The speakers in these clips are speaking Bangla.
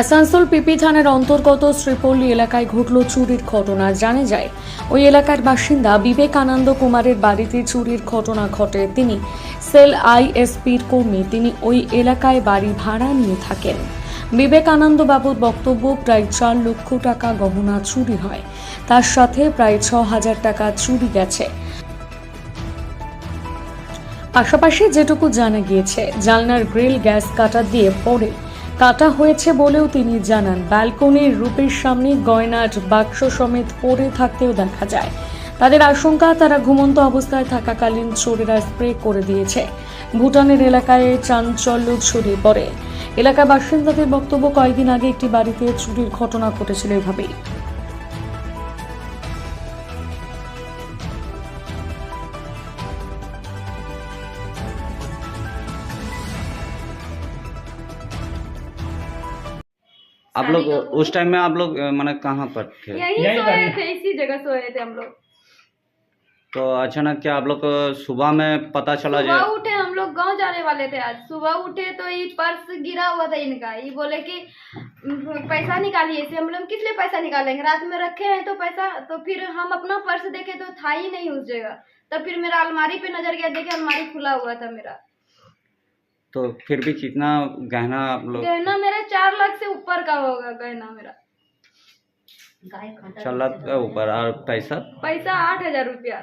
আসানসোল পিপি থানার অন্তর্গত শ্রীপল্লী এলাকায় ঘটল চুরির ঘটনা। জানা যায়, ওই এলাকার বাসিন্দা বিবেকানন্দ কুমারের বাড়িতে চুরির ঘটনা ঘটে। তিনি সেল আইএসপির কর্মী। তিনি ওই এলাকায় বাড়ি ভাড়া নিয়ে থাকেন। বিবেকানন্দ বাবুর বক্তব্য, প্রায় চার লক্ষ টাকা গহনা চুরি হয়। তার সাথে প্রায় ছ হাজার টাকা চুরি গেছে। পাশাপাশি যেটুকু জানা গিয়েছে, জালনার গ্রিল গ্যাস কাটা দিয়ে পড়ে কাটা হয়েছে বলেও তিনি জানান, ব্যালকনির রূপের সামনে গয়নার বাক্স সমেত পড়ে থাকতেও দেখা যায়। তাদের আশঙ্কা, তারা ঘুমন্ত অবস্থায় থাকাকালীন চোরেরা স্প্রে করে দিয়েছে। ভুটানের এলাকায় চাঞ্চল্য ছড়িয়ে পড়ে। এলাকার বাসিন্দাদের বক্তব্য কয়েকদিন আগে একটি বাড়িতে চুরির ঘটনা ঘটেছিল এভাবেই। आप लोग उस टाइम में आप लोग माने कहाँ पर थे? यहीं यहीं सोए थे इसी जगह सोए थे हम लोग। तो अचानक क्या आप लोग सुबह में पता चला सुबह उठे हम लोग गाँव जाने वाले थे आज। सुबह उठे तो ये पर्स गिरा हुआ था इनका। ये बोले कि पैसा निकालिए इसे हम लोग किस लिए पैसा निकालेंगे? रात में रखे हैं तो पैसा तो फिर हम अपना पर्स देखे तो था ही नहीं उस जगह। तब फिर मेरा अलमारी पे नज़र गया देखे अलमारी खुला हुआ था मेरा। तो फिर भी कितना गहना आप लोग गहना मेरा चार लाख से ऊपर का होगा गहना मेरा। चार लाख के ऊपर और पैसा? पैसा आठ हज़ार रुपया।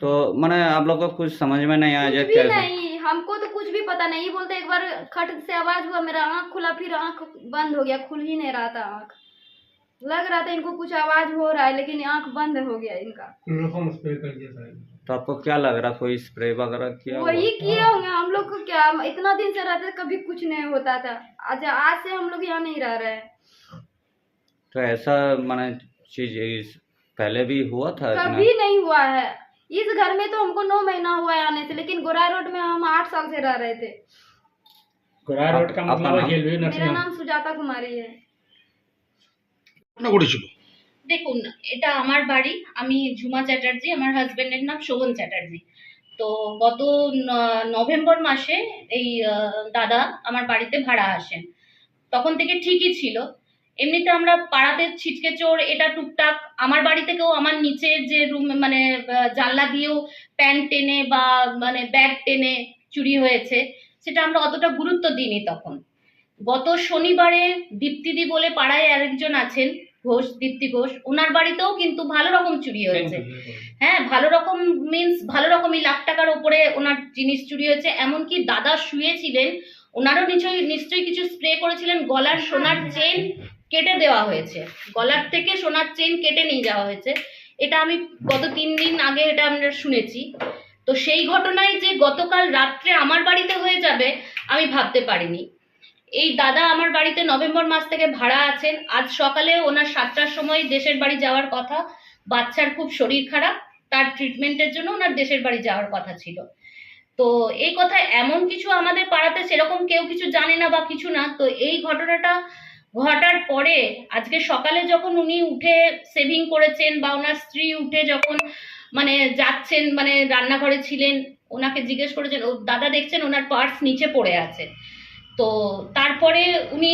तो माने आप लोग को कुछ समझ में नहीं आया कुछ भी नहीं हमको तो कुछ भी पता नहीं बोलते एक बार खट से आवाज़ हुआ मेरा आँख खुला फिर आँख बंद हो गया खुल ही नहीं रहा था आँख। लग रहा था इनको कुछ आवाज़ हो रहा है लेकिन आँख बंद हो गया इनका। क्लोरोफॉर्म स्प्रे कर दिया था तो आपको क्या लग रहा कोई स्प्रे वगैरह किया हुआ? वही किए होंगे हम लोग को क्या इतना दिन से रहते थे, कभी कुछ नहीं होता था आज आज से हम लोग यहाँ नहीं रह रहे हैं तो ऐसा माने चीज इस पहले भी हुआ था इतना? कभी नहीं हुआ है इस घर में तो हमको नौ महीना हुआ है आने से लेकिन गोराई रोड में हम आठ साल से रह रहे थे গোড়া রোড का आपका मतलब नाम? है रेलवे मेरा नर्सिंग नाम सुजाता कुमारी है ঘটনা ঘটেছিল দেখুন, এটা আমার বাড়ি, আমি ঝুমা চ্যাটার্জি, আমার হাজবেন্ডের নাম শোভন চ্যাটার্জি। তো গত নভেম্বর মাসে এই দাদা আমার বাড়িতে ভাড়া আসেন। তখন থেকে ঠিকই ছিল। এমনিতে আমরা পাড়াতে ছিটকে চোর, এটা টুকটাক, আমার বাড়ি থেকেও আমার নিচে যে রুম মানে জানলা দিয়েও প্যান্ট টেনে বা মানে ব্যাগ টেনে চুরি হয়েছে, সেটা আমরা অতটা গুরুত্ব দিইনি তখন। গত শনিবারে দীপ্তিদি বলে পাড়ায় আরেকজন আছেন ঘোষ দীপ্তি ঘোষ ওনার বাড়িতেও কিন্তু ভালো রকম চুরি হয়েছে। হ্যাঁ ভালো রকম মিন্স ভালো রকমই লাখ টাকার ওপরে ওনার জিনিস চুরি হয়েছে। এমনকি দাদা শুয়েছিলেন ওনারও নিশ্চয়ই নিশ্চয়ই কিছু স্প্রে করেছিলেন গলার সোনার চেন কেটে দেওয়া হয়েছে। গলার থেকে সোনার চেন কেটে নিয়ে যাওয়া হয়েছে। এটা আমি গত তিন দিন আগে এটা আমরা শুনেছি। তো সেই ঘটনায় যে গতকাল রাত্রে আমার বাড়িতে হয়ে যাবে আমি ভাবতে পারিনি। এই দাদা আমার বাড়িতে নভেম্বর মাস থেকে ভাড়া আছেন। আজ সকালে ওনার সাতটার সময় দেশের বাড়ি যাওয়ার কথা। বাচ্চার খুব শরীর খারাপ, তার ট্রিটমেন্টের জন্য ওনার দেশের বাড়ি যাওয়ার কথা ছিল। তো এই কথা এমন কিছু আমাদের পাড়াতে সেরকম কেউ কিছু জানে না বা কিছু না। তো এই ঘটনাটা ঘটার পরে আজকে সকালে যখন উনি উঠে সেভিং করেছেন বা ওনার স্ত্রী উঠে যখন মানে যাচ্ছেন মানে রান্নাঘরে ছিলেন, ওনাকে জিজ্ঞেস করেছেন, ও, দাদা দেখছেন, ওনার পার্স নিচে পড়ে আছে। তো তারপরে উনি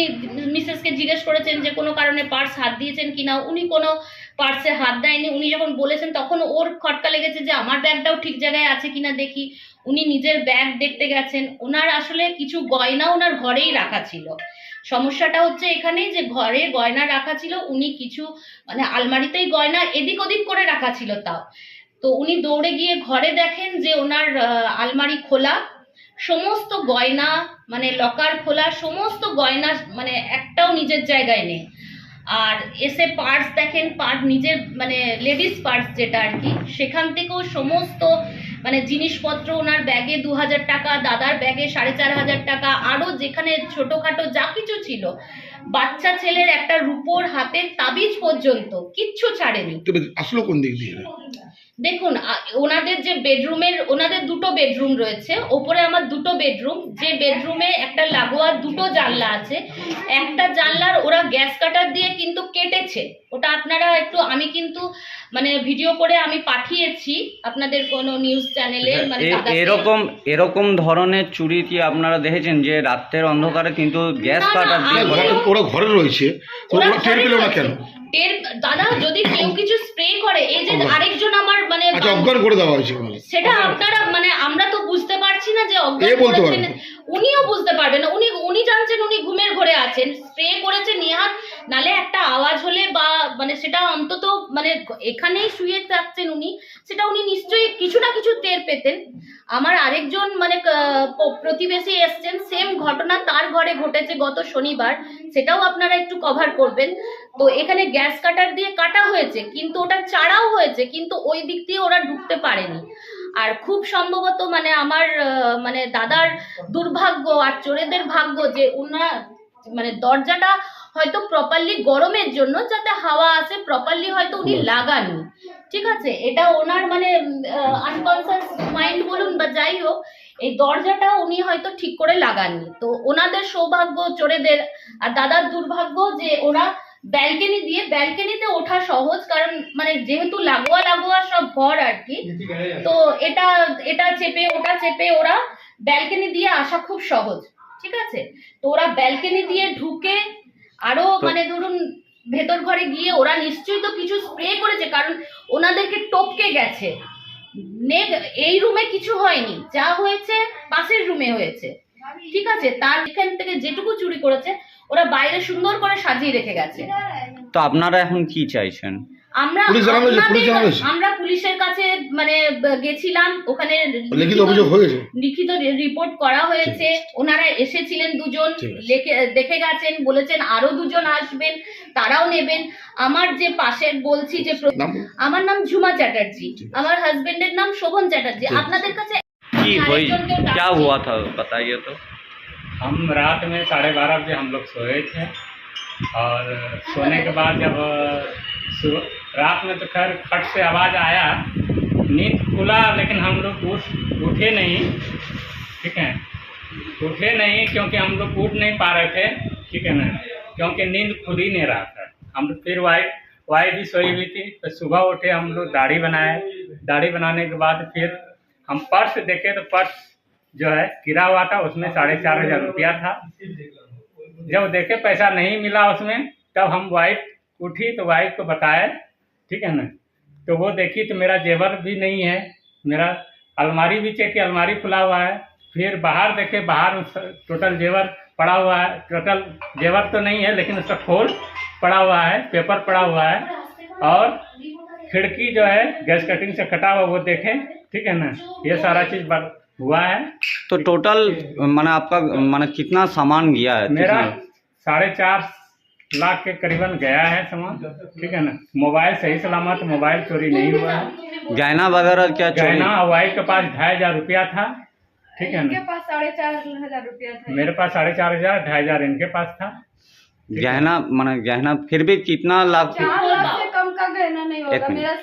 মিসেসকে জিজ্ঞেস করেছেন যে কোনো কারণে পার্স হাত দিয়েছেন কিনা উনি কোনো পার্সে হাত দেয়নি। উনি যখন বলেছেন তখন ওর খটকা লেগেছে যে আমার ব্যাগটাও ঠিক জায়গায় আছে কিনা দেখি। উনি নিজের ব্যাগ দেখতে গেছেন। ওনার আসলে কিছু গয়না ওনার ঘরেই রাখা ছিল। সমস্যাটা হচ্ছে এখানেই যে ঘরে গয়না রাখা ছিল, উনি কিছু মানে আলমারিতেই গয়না এদিক ওদিক করে রাখা ছিল তাও। তো উনি দৌড়ে গিয়ে ঘরে দেখেন যে ওনার আলমারি খোলা। সমস্ত গয়না মানে লকার খোলা, সমস্ত গয়না মানে একটাও নিজের জায়গায় নেই। আর এসে পার্স দেখেন পার্স নিজের মানে লেডিস পার্স যেটা আর কি, সেখান থেকেও সমস্ত মানে জিনিসপত্র ওনার ব্যাগে দু হাজার টাকা, দাদার ব্যাগে সাড়ে চার হাজার টাকা আরও যেখানে ছোটোখাটো যা কিছু ছিল, বাচ্চা ছেলের একটা রুপোর হাতের তাবিজ পর্যন্ত কিচ্ছু ছাড়েনি। আসলো কোন দিক দিয়ে? দেখুন ওনাদের যে বেডরুমের ওনাদের দুটো বেডরুম রয়েছে। ওপরে আমার দুটো বেডরুম। যে বেডরুমে একটা লাগোয়া দুটো জানলা আছে একটা জানলার ওরা গ্যাস কাটার দিয়ে কিন্তু কেটেছে। ওটা আপনারা একটু আমি কিন্তু মানে ভিডিও করে আমি পাঠিয়েছি আপনাদের কোনো নিউজ চ্যানেলে মানে এরকম এরকম ধরনের চুরি কি আপনারা দেখেছেন যে রাতের অন্ধকারে কিন্তু গ্যাস কাটার দিয়ে ঘরে- ঘরে- ওরা ঘরে রয়েছে ওরা টের ঘরে পেল না কেন? টের দাদা যদি কেউ কিছু স্প্রে করে এই যে আরেকজন আমার মানে আচ্ছা অজ্ঞান করে দেওয়া হয়েছে সেটা আপনারা মানে আমরা তো বুঝতে পারছি না যে অজ্ঞান বলতে করেছেন। পারবে। উনিও বুঝতে পারবেন না উনি উনি জানছেন উনি ঘুমের ঘরে আছেন। স্প্রে করেছে নেহাত, নালে একটা আওয়াজ হলে বা মানে সেটা অন্তত মানে এখানেই শুয়ে থাকছেন উনি, সেটা উনি নিশ্চয়ই কিছু না কিছু টের পেতেন। আমার আরেকজন মানে প্রতিবেশী এসছেন সেম ঘটনা তার ঘরে ঘটেছে গত শনিবার, সেটাও আপনারা একটু কভার করবেন। তো এখানে গ্যাস কাটার দিয়ে কাটা হয়েছে, কিন্তু ওটা চাড়াও হয়েছে, কিন্তু ওই দিক দিয়ে ওরা ঢুকতে পারেনি। আর খুব সম্ভবত মানে আমার মানে দাদার দুর্ভাগ্য আর চোরেদের ভাগ্য যে উনার মানে দরজাটা হয়তো প্রপারলি গরমের জন্য যাতে হাওয়া আসে প্রপারলি হয়তো উনি লাগাননি। ঠিক আছে? এটা ওনার মানে আনকনসিয়াস মাইন্ড বলুন বা যাই হোক এই দরজাটা উনি হয়তো ঠিক করে লাগাননি। তো ওনাদের সৌভাগ্য চোরেদের আর দাদার দুর্ভাগ্য যে ওরা ব্যালকনি দিয়ে ব্যালকনিতে ওঠা সহজ কারণ মানে যেহেতু লাগোয়া লাগোয়া সব ঘর আর কি তো এটা এটা চেপে ওটা চেপে ওরা ব্যালকনি দিয়ে আসা খুব সহজ ঠিক আছে? তো ওরা ব্যালকনি দিয়ে ঢুকে আরও মানে ধরুন ভেতর ঘরে গিয়ে ওরা নিশ্চয়ই তো কিছু স্প্রে করেছে কারণ ওনাদেরকে টপকে গেছে। এই রুমে কিছু হয়নি যা হয়েছে পাশের রুমে হয়েছে ঠিক আছে? তার এখান থেকে যেটুকু চুরি করেছে ওরা বাইরে সুন্দর করে সাজিয়ে রেখে গেছে তো আপনারা এখন কি চাইছেন আমরা পুলিশ জানানো হয়েছে? পুলিশ আপনাদের- জানানো হয়েছে? আমরা পুলিশের কাছে মানে ব- গেছিলাম ওখানে লিখিত অভিযোগ হয়েছে লিখিত রিপোর্ট করা হয়েছে ওনারা এসেছিলেন দুজন ঠিক আছে। লেখে দেখে গেছেন বলেছেন আরো দুজন আসবেন তারাও নেবেন আমার যে পাশের বলছি যে প্র- নাম আমার নাম ঝুমা চ্যাটার্জি আমার হাজবেন্ডের নাম শোভন চ্যাটার্জি ঠিক আছে। আপনাদের কাছে কি হই আরেকজনকেও क्या ডাকছি। हुआ था बताइए तो हम रात में साढ़े बारह बजे हम लोग सोए थे और सोने के बाद जब अ, सु- रात में तो खैर खट से आवाज़ आया नींद खुला लेकिन हम लोग उठ उठे नहीं ठीक है? उठे नहीं क्योंकि हम लोग उठ नहीं पा रहे थे ठीक है ना? क्योंकि नींद खुद ही नहीं रहा था। हम फिर वाइफ वाइफ भी सोई हुई थी तो सुबह उठे हम लोग दाढ़ी बनाए। दाढ़ी बनाने के बाद फिर हम पर्स देखे तो पर्स जो है, गिरा हुआ था, उसमें साढ़े चार हज़ार रुपया था। जब देखे पैसा नहीं मिला उसमें, तब हम वाइफ उठी तो वाइफ को बताए ठीक है ना? तो वो देखी तो मेरा जेवर भी नहीं है, मेरा अलमारी भी चेक की अलमारी खुला हुआ है। फिर बाहर देखे, बाहर टोटल जेवर पड़ा हुआ है। टोटल जेवर तो नहीं है, लेकिन उसका खोल पड़ा हुआ है पेपर पड़ा हुआ है। और खिड़की जो है, गैस कटिंग से कटा हुआ, वो देखें, ठीक है ना? ये सारा चीज़ हुआ है। तो टोटल माने आपका माने कितना सामान गया है? मेरा साढ़े चार लाख के करीबन गया है सामान ठीक है ना? मोबाइल सही सलामत मोबाइल चोरी नहीं हुआ है। गहना वगैरह क्या चोरी? गहना वाइफ के पास ढाई हज़ार रुपया था ठीक है इनके ना पास साढ़े चार हज़ार रुपया था। मेरे पास साढ़े चार हज़ार ढाई हज़ार इनके पास था गहना माने गहना फिर भी कितना लाख कम का गहना नहीं होगा मेरा